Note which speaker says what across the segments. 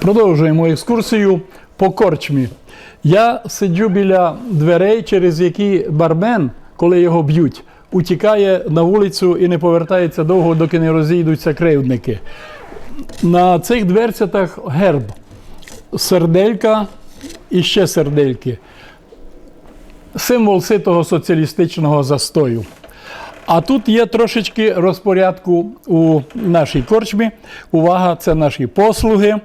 Speaker 1: Продовжуємо екскурсію по корчмі. Я сиджу біля дверей, через які бармен, коли його б'ють, утікає на вулицю і не повертається довго, доки не розійдуться кривдники. На цих дверцятах герб, серделька і ще сердельки. Символ ситого соціалістичного застою. А тут є трошечки розпорядку у нашій корчмі. Увага, це наші послуги.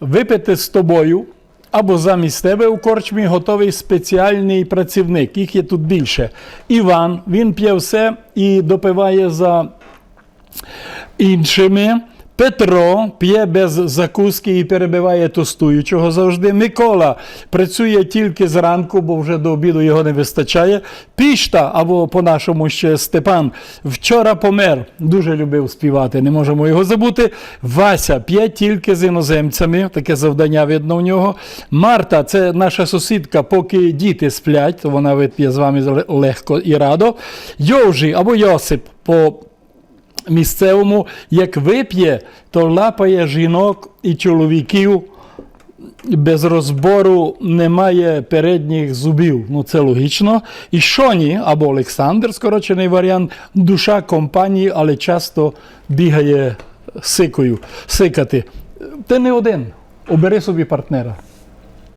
Speaker 1: Випити з тобою або замість тебе у корчмі готовий спеціальний працівник. Їх є тут більше. Іван, він п'є все і допиває за іншими. Петро п'є без закуски і перебиває тостуючого завжди. Микола працює тільки зранку, бо вже до обіду його не вистачає. Пішта, або по-нашому ще Степан, вчора помер. Дуже любив співати, не можемо його забути. Вася п'є тільки з іноземцями, таке завдання видно у нього. Марта, це наша сусідка, поки діти сплять, то вона вип'є з вами легко і радо. Йовжі або Йосип по місцевому, як вип'є, то лапає жінок і чоловіків. Без розбору немає передніх зубів. Ну це логічно. І Шоні або Олександр, скорочений варіант, душа компанії, але часто бігає сикою, сикати. Ти не один. Обери собі партнера.